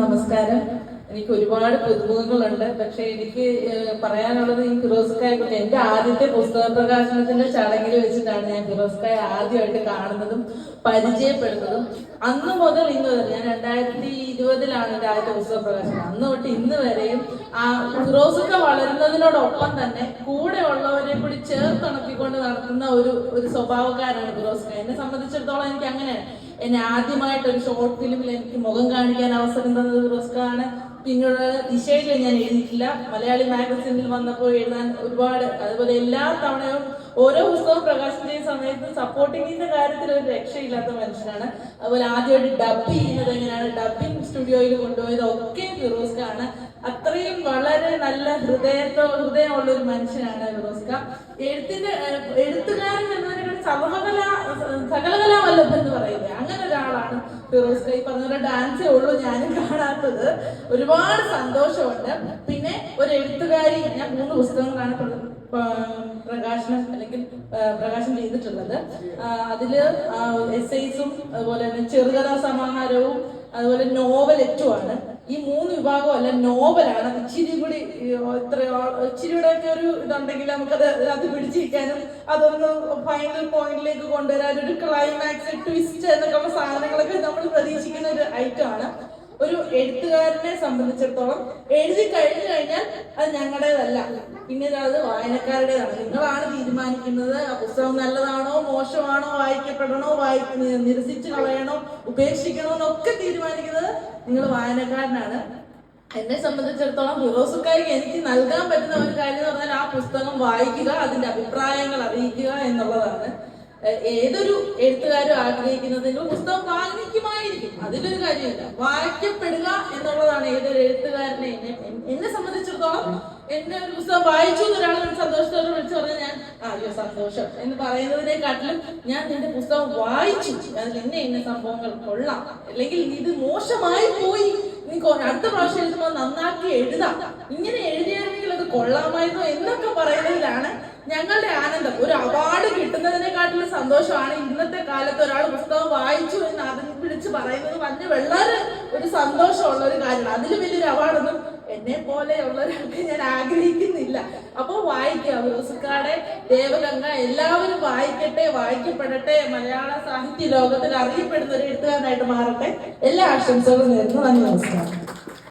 നമസ്കാരം. എനിക്ക് ഒരുപാട് പുതുമുഖങ്ങളുണ്ട്. പക്ഷെ എനിക്ക് പറയാനുള്ളത് ഈ ഫിറോസ്കായെ കുറിച്ച് എന്റെ ആദ്യത്തെ പുസ്തക പ്രകാശനത്തിന്റെ ചടങ്ങിൽ വെച്ചിട്ടാണ് ഞാൻ ഫിറോസ്കായെ ആദ്യമായിട്ട് കാണുന്നതും പരിചയപ്പെടുന്നതും. അന്ന് മുതൽ ഇന്ന് വരെ ഞാൻ രണ്ടായിരത്തി ഇരുപതിലാണ് എന്റെ ആദ്യത്തെ പുസ്തക പ്രകാശനം അന്ന് തൊട്ട് ഇന്ന് വരെയും ആ ഫിറോസ്ക വളരുന്നതിനോടൊപ്പം തന്നെ കൂടി ചേർത്തുണക്കിക്കൊണ്ട് നടത്തുന്ന ഒരു ഒരു സ്വഭാവക്കാരാണ് ഫിറോസ്ക. എന്നെ സംബന്ധിച്ചിടത്തോളം എനിക്ക് അങ്ങനെയാണ് എന്നെ ആദ്യമായിട്ട് ഒരു ഷോർട്ട് ഫിലിമിൽ എനിക്ക് മുഖം കാണിക്കാൻ അവസരം തന്നത് ഫിറോസ്കാണ്. പിന്നീട് ദിശയിൽ ഞാൻ എഴുതിയിട്ടില്ല. മലയാളി മാഗസിനിൽ വന്നപ്പോൾ എഴുതാൻ ഒരുപാട് അതുപോലെ എല്ലാ തവണയും ഓരോ പുസ്തകവും പ്രകാശനം ചെയ്യുന്ന സമയത്ത് സപ്പോർട്ടിങ്ങിന്റെ കാര്യത്തിൽ ഒരു രക്ഷയില്ലാത്ത മനുഷ്യനാണ്. അതുപോലെ ആദ്യമായിട്ട് ഡബ് ചെയ്യുന്നത് എങ്ങനെയാണ്? ഡബിങ് സ്റ്റുഡിയോയിൽ കൊണ്ടുപോയത് ഒക്കെ ഫിറോസ്കാണ്. അത്രയും വളരെ നല്ല ഹൃദയത്തോ ഹൃദയമുള്ള ഒരു മനുഷ്യനാണ് ഫിറോസ്ക എഴുത്തിന്റെ എഴുത്തുകാരൻ എന്നതിനെ സർവകല സകലകലാ വല്ലഭൻ എന്ന് പറയുന്നത്. അങ്ങനെ ഒരാളാണ് ഫിറോസ്ക ഈ പറഞ്ഞ ഡാൻസേ ഉള്ളൂ ഞാനും കാണാത്തത്. ഒരുപാട് സന്തോഷമുണ്ട്. പിന്നെ ഒരു എഴുത്തുകാരി ഞാൻ മൂന്ന് പുസ്തകങ്ങളാണ് പ്ര- പ്രകാശനം അല്ലെങ്കിൽ പ്രകാശനം ചെയ്തിട്ടുള്ളത്. അതിൽ എസ് ഐസും അതുപോലെ തന്നെ ചെറുകഥാ സമാഹാരവും അതുപോലെ നോവലെറ്റുമാണ് ഈ മൂന്ന് വിഭാഗം അല്ല നോവലാണ്. ഇച്ചിരി കൂടി ഇത്ര ഇച്ചിരി കൂടെ ഒക്കെ ഒരു ഇതുണ്ടെങ്കിൽ നമുക്കത് അത് പിടിച്ചിരിക്കാനും അതൊന്ന് ഫൈനൽ പോയിന്റിലേക്ക് കൊണ്ടുവരാൻ ഒരു ക്ലൈമാക്സ് ട്വിസ്റ്റ് എന്നൊക്കെയുള്ള സാധനങ്ങളൊക്കെ നമ്മൾ പ്രതീക്ഷിക്കുന്ന ഒരു ഐറ്റം ആണ്. ഒരു എഴുത്തുകാരനെ സംബന്ധിച്ചിടത്തോളം എഴുതി കഴിഞ്ഞു കഴിഞ്ഞാൽ അത് ഞങ്ങളുടേതല്ല. പിന്നീട് അത് വായനക്കാരുടേതാണ്. നിങ്ങളാണ് തീരുമാനിക്കുന്നത്. ആ പുസ്തകം നല്ലതാണോ മോശമാണോ വായിക്കപ്പെടണോ വായി നിരസിച്ച് കളയണോ ഉപേക്ഷിക്കണോ എന്നൊക്കെ തീരുമാനിക്കുന്നത് നിങ്ങൾ വായനക്കാരനാണ്. എന്നെ സംബന്ധിച്ചിടത്തോളം ഫിറോസുക്കാരിക്ക് എനിക്ക് നൽകാൻ പറ്റുന്ന ഒരു കാര്യം എന്ന് പറഞ്ഞാൽ ആ പുസ്തകം വായിക്കുക അതിന്റെ അഭിപ്രായങ്ങൾ അറിയിക്കുക എന്നുള്ളതാണ്. ഏതൊരു എഴുത്തുകാരും ആഗ്രഹിക്കുന്നത് നിങ്ങൾ പുസ്തകം വാങ്ങിക്കുമായിരിക്കും അതിലൊരു കാര്യമില്ല. വായിക്കപ്പെടുക എന്നുള്ളതാണ് ഏതൊരു എഴുത്തുകാരനെ എന്നെ സംബന്ധിച്ചിടത്തോളം എന്നെ ഒരു പുസ്തകം വായിച്ചു എന്നൊരാൾ സന്തോഷത്തോടെ വിളിച്ചു പറഞ്ഞാൽ ഞാൻ "ആ, അയ്യോ സന്തോഷം എന്ന് പറയുന്നതിനെക്കാട്ടിലും ഞാൻ നിന്റെ പുസ്തകം വായിച്ചു. അതിൽ എന്നെ ഇന്ന സംഭവങ്ങൾ കൊള്ളാം. അല്ലെങ്കിൽ ഇത് മോശമായി പോയി. നീ അടുത്ത പ്രാവശ്യം എഴുതുമ്പോൾ നന്നാക്കി എഴുതാം. ഇങ്ങനെ എഴുതിയാണെങ്കിൽ അത് കൊള്ളാമായിരുന്നു എന്നൊക്കെ പറയുന്നതിലാണ് ഞങ്ങളുടെ ആനന്ദം. ഒരു അവാർഡ് കിട്ടുന്നതിനെക്കാട്ടിലും സന്തോഷമാണ് ഇന്നത്തെ കാലത്ത് ഒരാൾ പുസ്തകം വായിച്ചു എന്ന് അതിൽ വിളിച്ച് പറയുന്നത്. വലിയ വളരെ ഒരു സന്തോഷമുള്ള ഒരു കാര്യമാണ്. അതിൽ വലിയൊരു അവാർഡൊന്നും എന്നെ പോലെയുള്ളവരൊക്കെ ഞാൻ ആഗ്രഹിക്കുന്നില്ല. അപ്പോൾ വായിക്കുക. ഫിറോസുക്കാടെ ദേവഗംഗ എല്ലാവരും വായിക്കട്ടെ വായിക്കപ്പെടട്ടെ. മലയാള സാഹിത്യ ലോകത്തിൽ അറിയപ്പെടുന്ന ഒരു എഴുത്തുകാരനായിട്ട് മാറട്ടെ. എല്ലാ ആശംസകളും നേരുന്നു. നന്ദി നമസ്കാരം.